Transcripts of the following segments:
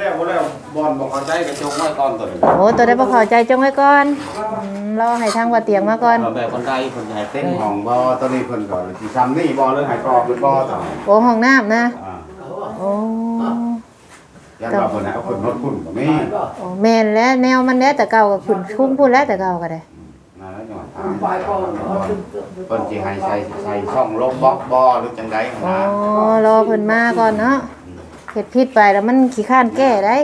แล้วบ่แล้วบอลบอกเข้าใจกระจกไว้ก่อนตัวนี้โอ้ตัวได้บ่เข้าใจจงไว้ก่อนอืมรอให้ทางว่าเตียงมาก่อนเอาแบบคนใดคนใดเต้นห้องบ่ตัวนี้เพิ่นก่อนสิซ้ำนี่บ่หรือให้กรอบหรือบ่ต่อโอ้ห้องน้ำนะ อ่าโอ้ ยันว่าเพิ่นให้เอาคนรถคุณก็มีโอ้แม่นแล้วแนวมันแล้วแต่เก่าก็ขึ้นคุ้มพูดแล้วแต่เก่าก็ได้ นั่นแล้วจังหวะถามเพิ่นสิให้ใส่ใส่ช่องลบบล็อกบ่หรือจังได๋อ๋อนะรอเพิ่นมาก่อนเนาะ เฮ็ดผิดไปแล้วมันขี้ข้านแก้ได้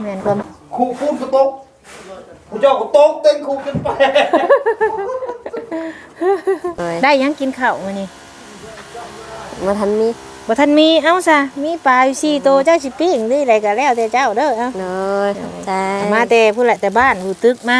แม่นความครูพูดก็ตกกูเจ้าก็ตกเต้นครูจนไปได้หยังกินข้าวมื้อนี้มาทันนี้บ่ทันมีเอ้าซะมีปลาอยู่4โตวเจ้าสิปิ้งหรืออะไรก็แล้วแต่เจ้าเด้อเอ้าเลยขอบใจมาแต่ผู้แหละแต่บ้านผู้ตึกมา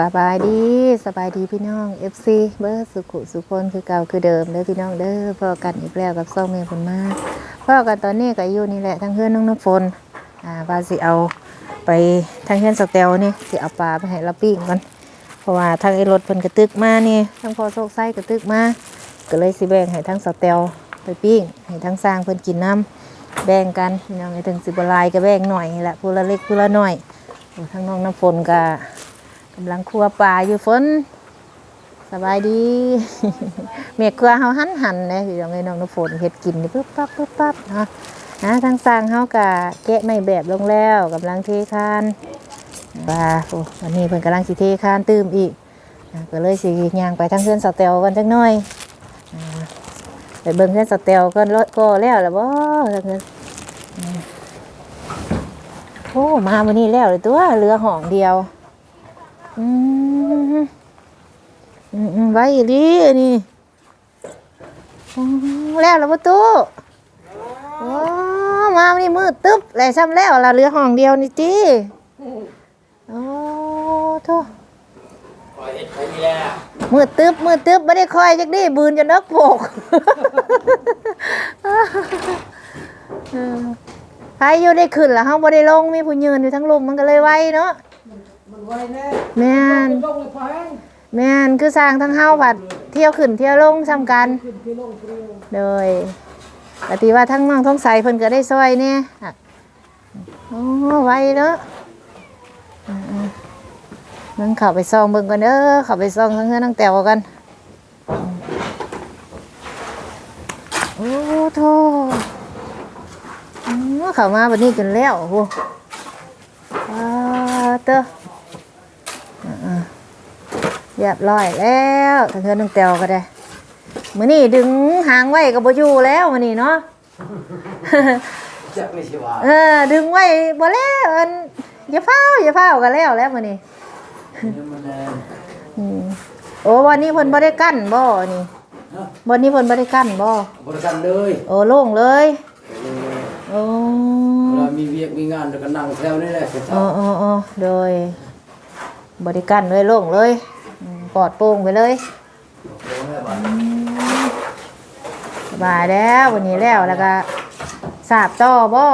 สบายดีสบายดีพี่น้อง FC เบอร์สุขุสุคนคือเก่าคือเดิมเด้อพี่น้องเด้อพอกันอีกแล้วกับซ่องเมย์ผลมาพ่อกันตอนนี้ก็อยู่นี่แหละทั้งเพื่อนน้องน้ำฝนอ่าว่าสิเอาไปทางเพื่อนสเตลนี่สิเอาปลาไปให้เราปิ้งก่อนเพราะว่าทางไอ้รถเพิ่นกระตึกมานี่ทั้งพอโซกไส้กระตึกมาก็เลยสิแบ่งให้ทั้งสเตลไปปิ้งให้ทั้งสร้างเพิ่นกินน้ำแบ่งกันพี่น้องไอ้ถึงสิบลายก็แบ่งหน่อยนี่แหละผู้ละเล็กผู้ละหน้อยทั้งน้องน้ำฝนก็กำลังครัวปลาอยู่ฝนสบายดีเมียครัวเฮาหันหันนะพี่น้องไอ้น้องน้ำฝนเฮ็ดกินนี่ปึ๊บปั๊บปึ๊บปั๊บเนาะนะทางสร้างเฮากะแกะไม่แบบลงแล้วกำลังเทคานปลาโอ้วันนี้เพิ่นกำลังสิเทคานตื้มอีกก็เลยสิย่างไปทางเพื่อนสเตลกันจักหน่อยไปเบิ่งเพื่อนสเตลก็รถก็แล้วล่ะบ่ทางเพื่อนโอ้มาวันนี้แล้วเลยตัวเรือห้องเดียว อืมอืมไว้อีลีอันนี่แล้วแล้วประตูโอ้มาวันนี้มืดตึ๊บแหล่ซ้ำแล้วเราเหลือห้องเดียวนี่จีโอ้โธ่มืดตึ๊บมืดตึ๊บไม่ได้คอยจักดิบืนจนนักโปกใครอยู่ได้ขึ้นแล้วเฮาบ่ได้ลงมีผู้ยืนอยู่ทั้งลุมมันก็เลยไวเนาะ แม่นแม่นคือสร้างทั้งเฮาบัดเที่ยวขึ้นเที่ยวลงซ้ำกันโดยปฏิว่าทั้งน้องท้องใสเพิ่นก็ได้ซอยเนี่ยอะโอ้ไวเนาะมึงเข้าไปซองเบิ่งก่อนเด้อเข้าไปซองทั้งเฮือนทั้งแตวกันโอ้โธ่อืมเข้ามาบัดนี้จนแล้วโอ้โหว้าเต้อ เรียบร้อยแล้วทางเธอนึงแตวก็ได้มื้อนี้ดึงหางไว้ก็บ่อยู่แล้วมื้อนี้เนาะ จักไม่ใช่ว่าเออ ดึงไว้บ่แล้วอันอย่าเฝ้าอย่าเฝ้ากันแล้วแล้วมื้อนี้เนี่ยมันแน่อืมโอ้วันนี้เพิ่นบ่ได้กั้นบ่นี่วันนี้เพิ่นบ่ได้กั้นบ่บริการเลยโอ้โล่งเลยโอ้เวลามีเวียกมีงานแล้วก็นั่งแถวนี่แหละเสร็จโอ้โอ้โอ้โดยบ่ได้กั้นเลยโล่งเลยอืม ปลอดโปร่งไปเลยสบายแล้ววันนี้แล้วแล้วก็สาบต่อบ่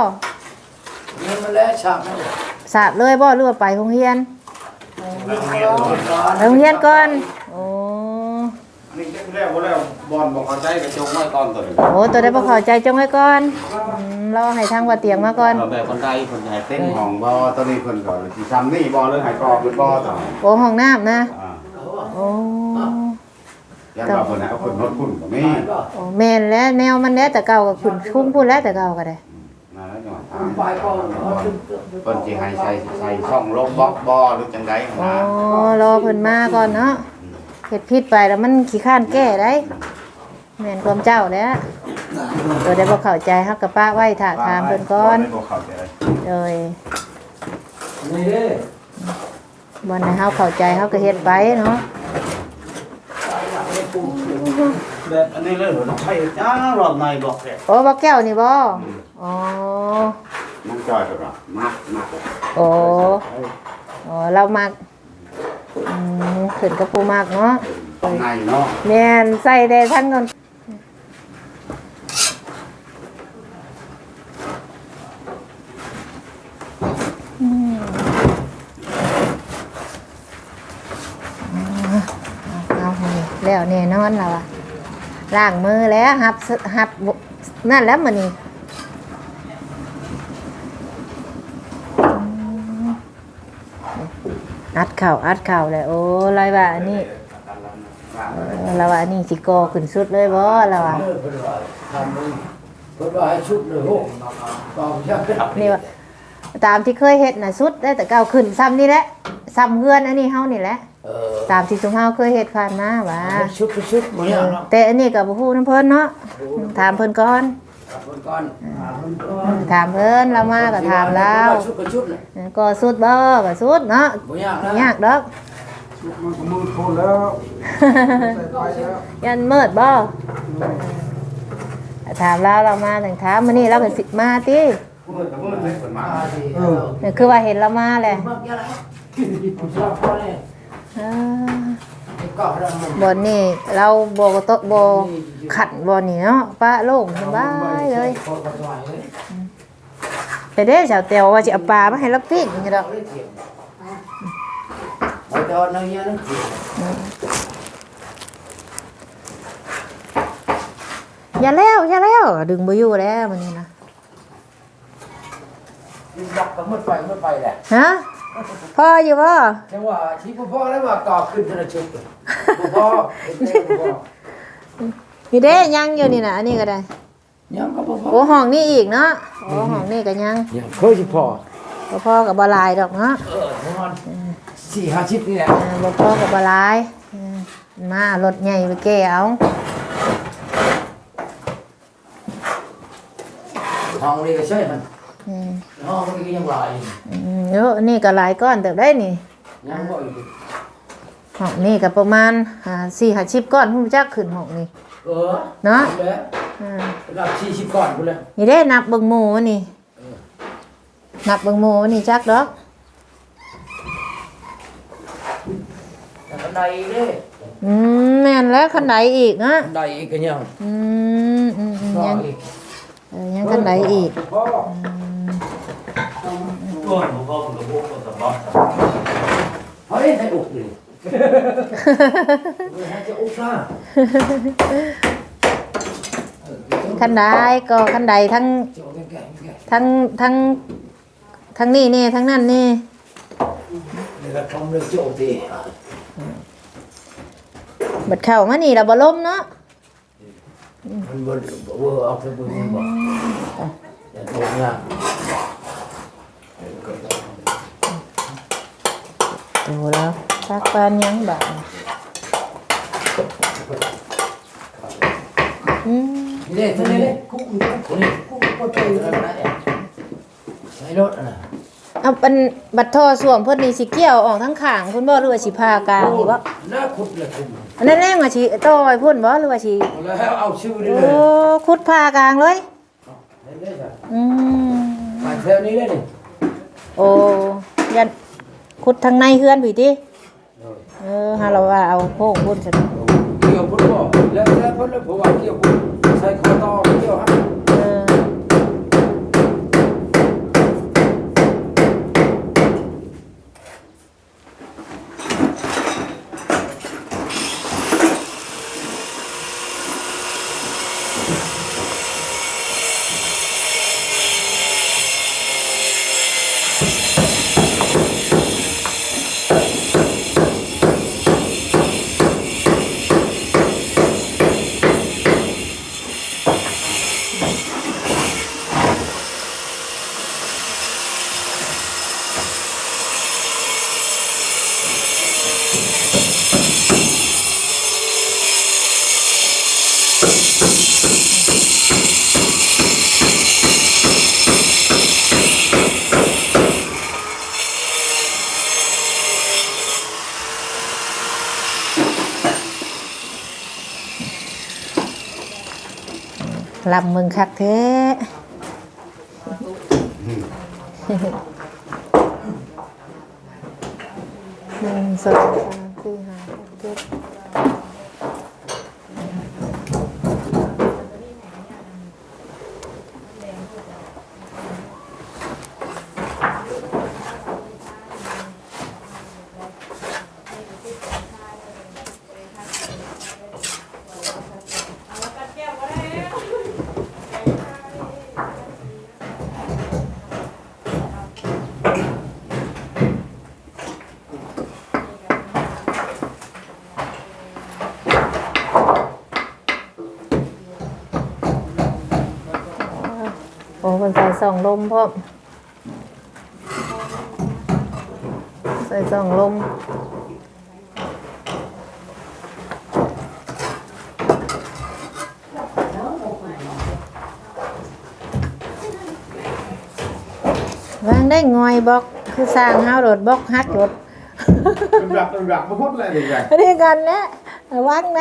เนี่ยมันแล้วฉากนั่นสาบเลยบ่หรือว่าไปโรงเรียนแล้วเรียนก่อนไปโรงเรียนก่อนโอ้อันนี้แล้วบ่แล้วบอลบอกเข้าใจกระจกไว้ก่อนตัวนี้โอ้ตัวได้บ่เข้าใจจงไว้ก่อนอืมรอให้ทางว่าเตียงมาก่อนเอาแบบคนใดคนใดเต้นห้องบ่ตัวนี้เพิ่นก่อนสิซ้ำนี่บ่หรือให้กรอบหรือบ่ต่อโอ้ห้องน้ำนะอ่า โอ้ยันว่าเพิ่นให้เอาคนรถคุณก็มีโอ้แม่นแล้วแนวมันแล้วแต่เก่าก็ขึ้นคุ้มพูดแล้วแต่เก่าก็ได้นั่นแล้วจังหวะถามไปก่อนเพิ่นสิให้ใส่ใส่ช่องลบบล็อกบ่หรือจังได๋อ๋อนะรอเพิ่นมาก่อนเนาะเฮ็ดผิดไปแล้วมันขี้ข้านแก้ได้แม่นความเจ้าแหล้วตัวได้บ่เข้าใจฮักกับป้าไว้ถาถามเพิ่นก่อนบ่เข้าใจเลยนี่เด้ บ่ให้เฮาเข้าใจเฮาก็เฮ็ดไปเนาะแบบอันนี้เลยเหรอไปจ้ารอบในบอกแหละโอ้บ่แก้วนี่บ่อ๋อน้องจอยก็ว่ามักมักโอ้อ๋อเรามักอืมขึ้นกับผู้มักเนาะข้างในเนาะแม่นใส่ได้ทั้งก่อนอืมเอาเอาให้ แล้วแน่นอนแล้วอะล้างมือแล้วหับหับนั่นแล้วมันนี่อัดเข่าอัดเข่าเลยโอ้ลายว่าอันนี้เราว่านี่สิโกอขึ้นสุดเลยบ่เราว่านี่ว่าตามที่เคยเฮ็ดน่ะสุดได้แต่เก่าขึ้นซ้ำนี่แหละซ้ำเฮือนอันนี้เฮานี่แหละ ตามที่สุงเฮาเคยเฮ็ดผ่านมาว่าให้ชุบให้ชุบบ่ยากเนาะแต่อันนี้ก็บ่ฮู้นำเพิ่นเนาะถามเพิ่นก่อนถามเพิ่นก่อนถามเพิ่นก่อนถามเพิ่นเรามาก็ถามเราชุบก็ชุบน่ะก็สุดบ่ก็สุดเนาะบ่ยากบ่นะยากดอกมันก็มือโคนแล้วใส่ไฟแล้วยันมืดบ่ถามเราเรามาถึงถามมื้อนี้เราก็สิมาติมืดกับมืดเลยเปิดมามาสิเออนี่คือว่าเห็นเรามาแหละ มากแค่ไหนผมชอบพ่อเนี่ยเออไอ้กอกเรามันบอนนี่เราบกตบขัดบอนนี่เนาะป้าโล่งสบายเลยพอก็สบายเลยไปเด้ชาวเตียวว่าจะเอาปลามาให้เราปิ้งนี่ดอกเอาได้เถียงเอาแต่ว่าเนื้อนั่นเถียงอย่าแล้วอย่าแล้วดึงบ่อยู่แล้วมันนี่นะดอกก็มืดไปมืดไปแหละฮะ พ่ออยู่บ่จังว่าที่พ่อแล้วว่ากอกขึ้นธนชุบพ่อเป็นเจ้าพ่อนี่เด้ยังอยู่นี่นะอันนี้ก็ได้ยังก็พ่อโอ้ห้องนี่อีกเนาะโอ้ห้องนี่ก็ยังยังเคยสิพ่อบ่พ่อกับบ่หลายดอกเนาะเออประมาณสี่ห้าชิปนี่แหละอ่าบ่พ่อกับบ่หลายอืมมารถใหญ่ไปแก้เอาห้องนี้ก็ใช่มันอืม ห้องนี้ก็ยังหลายอืมเยอะนี่ก็หลายก้อนเติบได้นี่ยังบ่อีกห้องนี่ก็ประมาณอ่าสี่ห้าชิปก้อนพุ่งจักขึ้นห้องนี่เออเนาะแล้วอ่ารับสี่ชิปก่อนพุ่นเลยนี่ได้นับเบิ่งหมูนี่นับเบิ่งหมูนี่จักดอกแต่บันไดเด้อืมแม่นแล้วคันใดอีกนะบันไดอีกก็ยังอืมอืมอืมต่อยัง อีกเออยังคันใดอีกพ่อตัวของพ่อผมกับพวกคนสมบัติเฮ้ยให้อุกดิให้จะอุกล่ะคันใดก็คันใดทั้งโจแก่แก่แก่ทั้งทั้งทั้งนี่นี่ทั้งนั่นนี่นี่ก็ทำเรื่องโจดีบัดเข้ามานี่ละบ่ล้มเนาะ มันบ่เวอร์เอาไปบ่มีบ่อย่าโตเนี่ยดูแล้วซักปานยังบัดอืมนี่เด้ตัวนี้เด้คุกคุกนี่คุกก็ไปแล้วนะใช้รถน่ะเอาเป็นบัดท่อส่วงเพิ่นนี่สิเกี่ยวออกทั้งข้างพุ่นบ่หรือว่าสิพากลางนี่บ่น่าขุดเลยคุณ อันนั้นแรงว่าสิต่อไว้พุ่นบ่หรือว่าสิแล้วเอาชื่อนี่โอ้เลยขุดพากลางเลย เห็นได้จ้ะอืมมาแถวนี้เลยนี่โอ้ยันขุดทางในเฮือนพี่ติเออหาเราว่าเอาโพกพุ่นซะเกี่ยวพุ่นบ่แล้วแล้วพุ่นแล้วผมว่าเกี่ยวพุ่นใลำมึงคักแท้หนึ่งสองสามสี่ห้าหกเจ็ด อ้ คนใส่ส่องลมพร้อมใส่ส่องลมวางได้งอยบอกคือสร้างเฮารถบอกฮักรถเป็นแบบเป็นแบบมาพูดอะไรเลยไงเรียกกันแหล้ววางไหน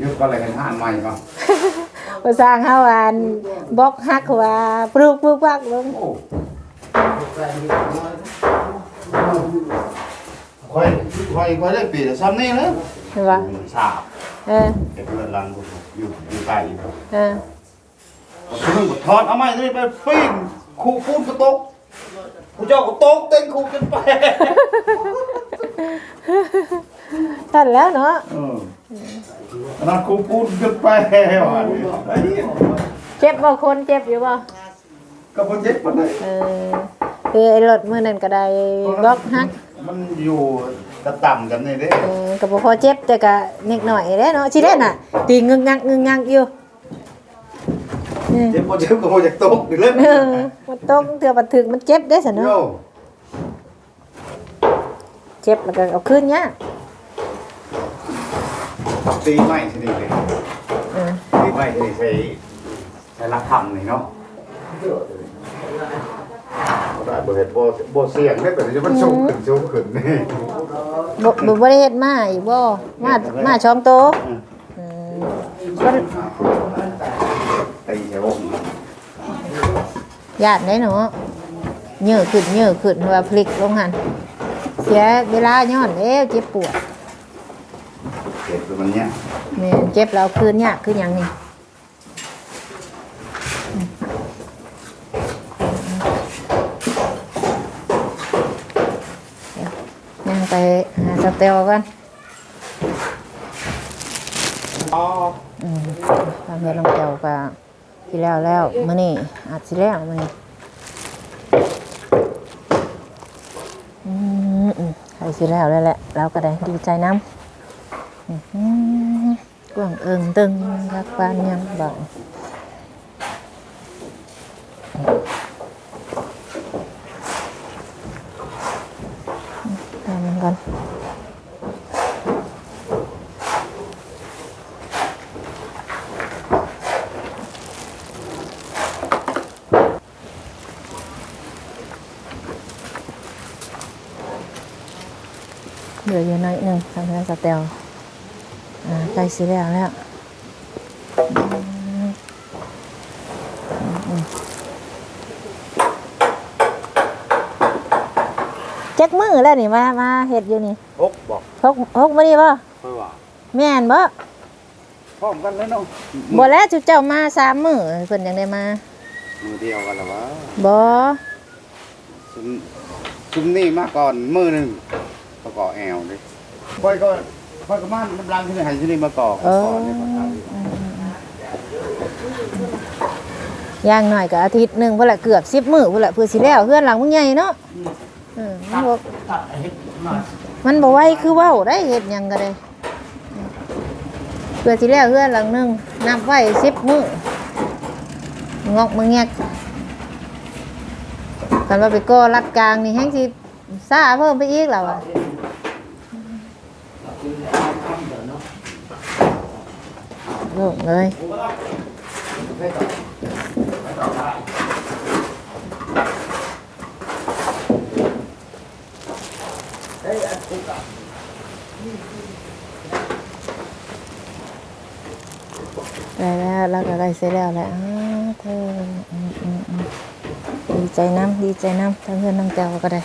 ยุคก็อะไรกันห้านใหม่ก่อน ภาษาเขาอ่านบอกฮักว่าปลุกปลุกปักลงโอ้คอยคอยคอยได้ปีละซ้ำนี่เลยเห็นปะสาบเออเก็บเงินลังกูอยู่อยู่ใต้อีกเออมึงก็ถอดเอาไม้นี่ไปปิ้งคู่ปูนกระตกกูเจ้าก็ตกเต้นคู่กันไปตัดแล้วเนาะเอออั นนั้นคู่ปูนกันไปว่ะไอ้เหี้ยเจ็บบ่คนเจ็บอยู่บ่ก็บ่เจ็บปานใดเออคือไอ้รถมือนั่นก็ได้บอกฮักมันอยู่กระต่ำกันนี่เด้เออก็บ่พอเจ็บแต่ก็นิดหน่อยเด้เนาะสิได้น่ะ ตีงึกงักงึกงักอยู่เออเจ็บบ่เจ็บก็บ่อยากตกอีกแล้วเออมันตกเถื่อบัดถึกมันเจ็บได้ซะเนาะโย่เจ็บแล้วก็เอาคืนยาก ตีไม้ชนิดเลยเออตีไม้ชนิดใช้ใช้รักทำนี่เนาะบ่ได้บ่เฮ็ดบ่บ่เสี่ยงได้แบบนี้มันสูงขึ้นสูงขึ้นนี่บ่บ่บ่ได้เฮ็ดมาอีกบ่มามาช่องโตอืมบ่ตีใช่บ่ญาติได้เนาะเหยื่อขึ้นเหยื่อขึ้นว่าพลิกลงหันเสียเวลาย้อนแล้วเจ็บปวดเจ็บ มันเนี่ยแม่นเจ็บแล้วคืนยากคือหยังนี่เดี๋ยวย่างไปหาสเตลกันอ๋ออืมทางเฮ็ดน้องแก้วก็สิแล้วแล้วมื้อนี้อาจสิแล้วมื้อนี้อืมอืมใครสิแล้วแล้วแหละเราก็ได้ดีใจน้ำ อื้อหือกว้างเอิงตึงรักปา นยังบ่ทำมันก่อนเหลืออยู่น้อยหนึ่งทำให้สเตลอ่าใกล้สิแล้วแล้วจักมือแล้วนี่มา มาเห็ดอยู่นี่พกบอกพกพกมานี่ป่ะเพิ่นว่าแม่นบ่พร้อมกันเลยเนาะบ่แล้วจุเจ้ามาสามมือเพิ่นยังได้มา มือเดียวกันเหรอวะบ่ซุมซุมนี่มาก่อนมือหนึ่งประกอบแอวดิค่อยก็ ค่อยก็มาน้ำรังที่ไหนที่นี่มาก่อเออก่อนนี่ก่อนครับอย่างหน่อยก็อาทิตย์หนึงพุ่นละเกือบ10มื้อพุ่นละเพื่อสิแล้วเฮือนหลังมึงใหญ่เนาะเออมันบ่ตัดเฮ็ดมามันบ่ไหวคือเว้าได้เฮ็ดหยังก็ได้เพื่อสิแล้วเฮือนหลังหนึงนับไว้10มื้องอกมึงแงกกันว่าไปก่อรัดกลางนี่แฮงสิซ่าเพิ่มไปอีกแล้วอะ ลกเลยได้แล้วแล้วก็ได้เสร็จแล้วแหละเธออืมอืมอืมดีใจน้ำดีใจน้ำทั้งเพื่อนทั้งแก้วก็ได้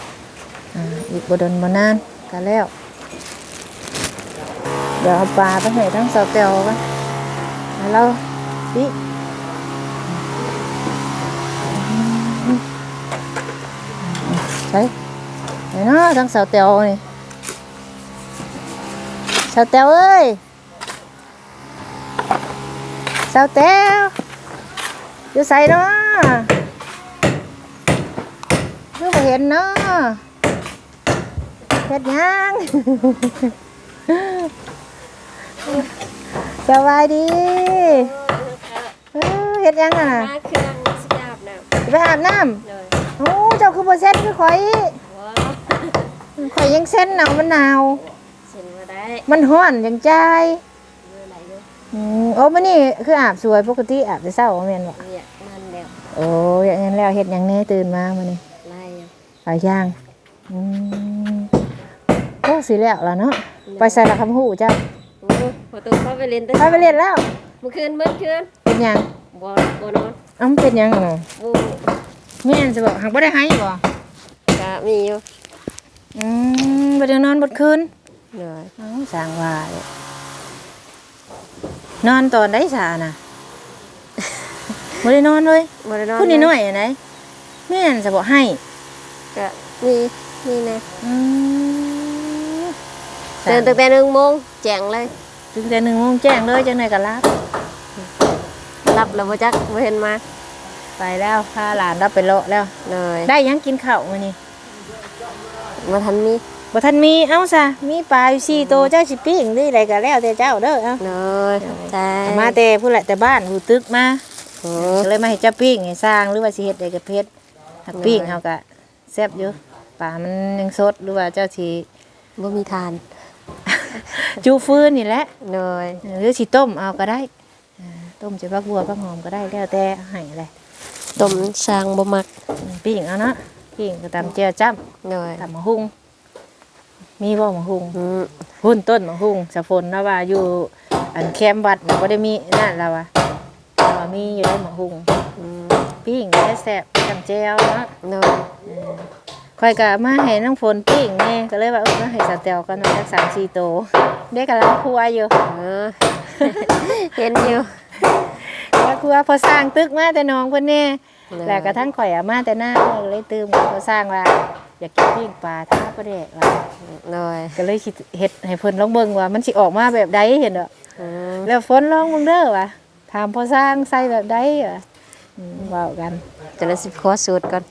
อ่าอีกบดนบนานก็แล้ว เดี๋ยวเอาปลาไปให้ทั้งสาวเตียวกัน ให้เราดิใช่ไหนเนาะทั้งสาวเตียวนี่สาวเตียวเอ้ยสาวเตียวอยู่ใส่เนาะคือบ่เห็นเนาะเฮ็ดยัง สบายดีเฮ็ดหยังอะน่ะมาเครื่องสิอาบน้สิไปอาบน้ำำเลยโอ้เจ้าคือบ่เซ็นคือข่อยว้าวข่อยยังเซ็นหนาวมันหนาว เซ็นมาได้มันร้อนจังใจายเมื่อไหร่ด้วยอืมโอ้มื้อนี้คืออาบสวยปกติอาบแต่เช้าแม่นบ่เรียกนั่นแล้วโอ้อย่างนั้นแล้วเฮ็ดหยังแน่ตื่นมามื้อนี้ไล่อยู่หลายอย่างอืมโอ้สิแล้วล่ะเนาะไปใส่ละคำหูเจ้าโอ้ พอตัวเข้าไปเล่นไปไปเรียนแล้วเมื่อคืนเมื่อคืนเป็นหยังบ่บ่นอนเอ้ามันเป็นหยังน่ะบ่แม่นสิบอกหักบ่ได้ให้บ่ก็มีอยู่อืมบ่ได้นอนบ่คืนเลยเอ้าสร้างว่าเลยนอนตอนใดซาน่ะ บ่ได้นอนเลยบ่ได้นอนพูดน้อยๆอันไหนแม่นสิบอกให้ก็มีนี่นะอืม ตื่นตั้งแต่หนึ่งโมงแจ้งเลย ถึงแต่1โมงแจ้งเลยจังได๋ก็รับรับแล้วบ่จักบ่เห็นมา ไปแล้วพาหลานรับไปเลาะแล้ว เลยได้หยังกินข้าวมื้อนี้มาทันมีบ่ทันมีเอ้าซะมีปลาอยู่สี่โตวเจ้าสิปิ้งได้ไรก็แล้วแต่เจ้าเด้อเอ้าเลยขอบใจมาแต่ผู้แหละแต่บ้านผู้ตึกมาโอ้ก็เลยมาให้เจ้าปิ้งให้สร้างหรือว่าสิเฮ็ดได้กับเพชรหักปิ้งเฮาก็แซ่บอยู่ปลามันยังสดหรือว่าเจ้าสิบ่มีทาน จูฟื้นนี่แหละเลยหรือสิต้มเอาก็ได้อ่าต้มจะพักบัวพักหอมก็ได้แล้วแต่ให้เลยต้มช่างบ่มักปิ้งเอาเนาะปิ้งก็ตำเจียวจ้ำเลยตำมะฮุงมีบ่มะฮุงอืมหุ่นต้นมะฮุงสะพนนะว่าอยู่อันแคมป์วัดน่ะบ่ได้มีนั่นแล้วว่าแต่ว่ามีอยู่แล้วมะฮุงอืมปิ้งได้แซ่บจำแจวเนาะเลย คอยกะมาให้น้องฝนปิ้งแน่ก็เลยว่าเออมาให้สาวเตียวกันมาสักสามสี่โตวได้กำลังครัวอยู่เออเห็นอยู่แล้วครัวพอสร้างตึกมาแต่น้องเพิ่นแน่เลยแล้วกระทั่งข่อยเอามาแต่หน้าก็เลยตื่มพอสร้างว่าอยากกินปิ้งปลาท่าประเดกว่าเลยก็เลยคิดเฮ็ดให้เพิ่นลองเบิ่งว่ามันสิออกมาแบบใดเห็นเด้ออืมแล้วฝนลองเบิ่งเด้อว่าถามพอสร้างใส่แบบใดอะอืมเว้ากันจะได้สิขอสูตรก่อน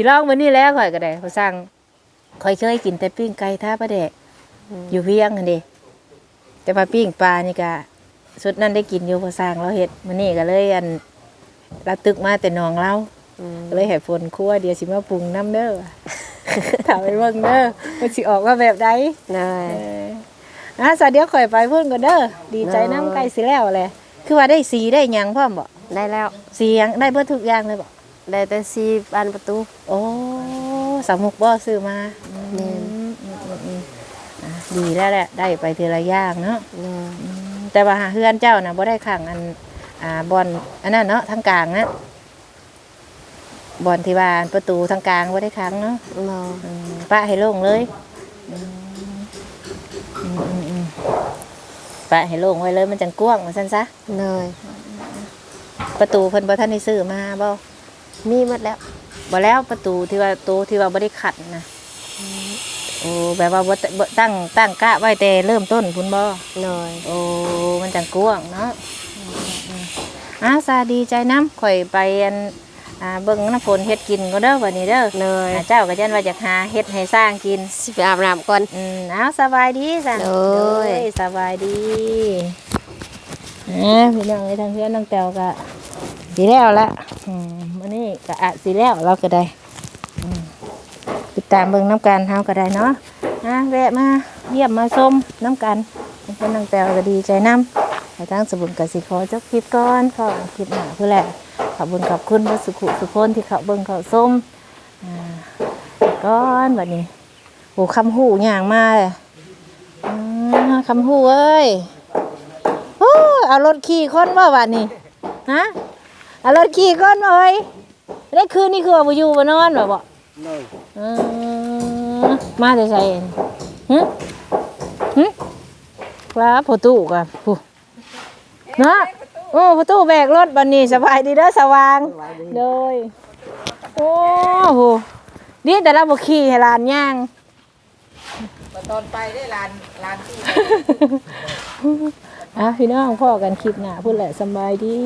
สิลองมื้อนี้แล้วข่อยก็ได้พอสร้างข่อยเคยกินแต่ปิ้งไก่ท่าประเดกอยู่เวียงหั่นเด้แต่มาปิ้งปลานี่ก็สุดนั้นได้กินอยู่พอสร้างเราเฮ็ดมื้อนี้ก็เลยอันเราตึกมาแต่หนองเราอืมก็เลยให้ฝนครัวเดี๋ยวสิมาปรุงน้ำเด้อถามไปเบิ่งเด้อมันสิออกมาแบบใดเลยเอออะสวัสดีข่อยไปเพิ่นก่อนเด้อดีใจน้ำใกล้สิแล้วแหละคือว่าได้สีได้หยังพร้อมบ่ได้แล้วสีหยังได้เบิดทุกอย่างเลยบ่ ได้แต่สีบานประตู โอ้สามุกบ่ซื้อมาแม่นอืมอืมอืมอืมอะดีแล้วแหละได้ไปทีละอย่างเนาะเลยแต่ว่าหาเฮือนเจ้านะบ่ได้ขังอันอ่าบอนอันนั้นเนาะทางกลางนะบอนที่ว่าอันประตูทางกลางบ่ได้ขังเนาะเลยอืมป้าให้โล่งเลยอืมอืมอืมอืมป้าให้โล่งไว้เลยมันจังกว้างว่าซั่นซะเลยประตูเพิ่นบ่ทันได้ซื้อมาบ่ มีหมดแล้วบ่แล้วประตูที่ว่าตูที่ว่าบ่ได้ขัดนะโอ้แบบว่าบ่ตบ่ตั้งตั้งกะไว้แต่เริ่มต้นพุ่นบ่เลยโอ้มันจังกว้างเนาะอ่าสาดีใจน้ำข่อยไปอันอ่าเบิ่งน้ำฝนเฮ็ดกินก็เด้อวันนี้เด้อเลยอ่าเจ้าก็จันว่าอยากหาเฮ็ดให้สร้างกิน สิไปอาบน้ำก่อน อืมเอาสบายดีจ้ะโดยโสบายดีอ่าพี่น้องในทางเพื่อนน้องแต้วก็ สีแล้วละอืมมื้อนี้ก็อะสีแล้วเราก็ได้ติดตามเบิ่งน้ำกันเฮาก็ได้เนาะอะแวะมาเยี่ยมมาชมน้ำกันเพื่อนน้องแต้วก็ดีใจน้ำให้ทางสบุญกสิขอจบคลิปก่อนเข้าคลิปหนาเพื่อแหละขอบคุญขอบคุณพระสุขุสุคนที่เขาเบิ่งเขาส้มอ่าก่อนวันนี้โอ้คำหูอย่างมาเลยคำหูเอ้ยโอ้เอารถขี่คนว่าวันนี้ฮะ เอารถขี่คนมาเอ้ยได้คืนนี่คือว่าบ่อยู่บ่นอนแบบบ่เลยเออมาแต่ใส่หึหึครับประตูกันผู้เนาะโอ้ประตูแบกรถบันนี้สบายดีเด้อสว่างเลยโอ้โหนี่แต่เราบ่ขี่ให้หลานย่างตอนไปได้ลานลานที่อะพี่น้องพ่อกันคลิปหน้าพูดแหละสำบายดี